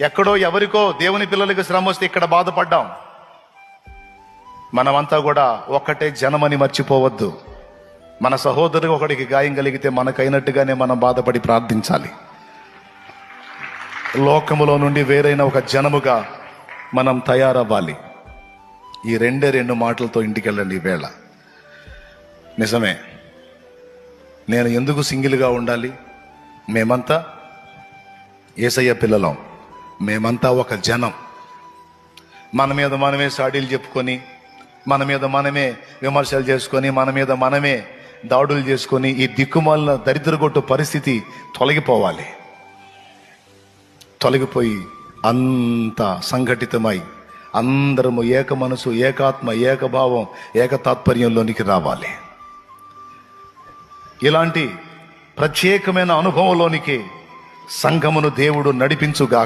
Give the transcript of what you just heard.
ఎక్కడో ఎవరికో దేవుని పిల్లలకి శ్రమ వస్తే ఇక్కడ బాధపడ్డాం. మనమంతా కూడా ఒక్కటే జనమని మర్చిపోవద్దు. మన సహోదరు ఒకడికి గాయం కలిగితే మనకైనట్టుగానే మనం బాధపడి ప్రార్థించాలి. లోకములో నుండి వేరైన ఒక జనముగా మనం తయారవ్వాలి. ఈ రెండే రెండు మాటలతో ఇంటికి వెళ్ళండి ఈ వేళ. నిజమే. నేను ఎందుకు సింగిల్గా ఉండాలి? మేమంతా ఏసయ్య పిల్లలం. మేమంతా ఒక జనం. మన మీద మనమే సాడీలు చెప్పుకొని మన మీద మనమే విమర్శలు చేసుకొని మన మీద మనమే దాడులు చేసుకొని ఈ దిక్కుమాలిన దరిద్రగొట్టు పరిస్థితి తొలగిపోవాలి. తొలగిపోయి అంత సంఘటితమై అందరము ఏక మనసు ఏకాత్మ ఏకభావం ఏకతాత్పర్యంలోనికి రావాలి. ఇలాంటి ప్రత్యేకమైన అనుభవంలోనికి సంఘమును దేవుడు నడిపించుగా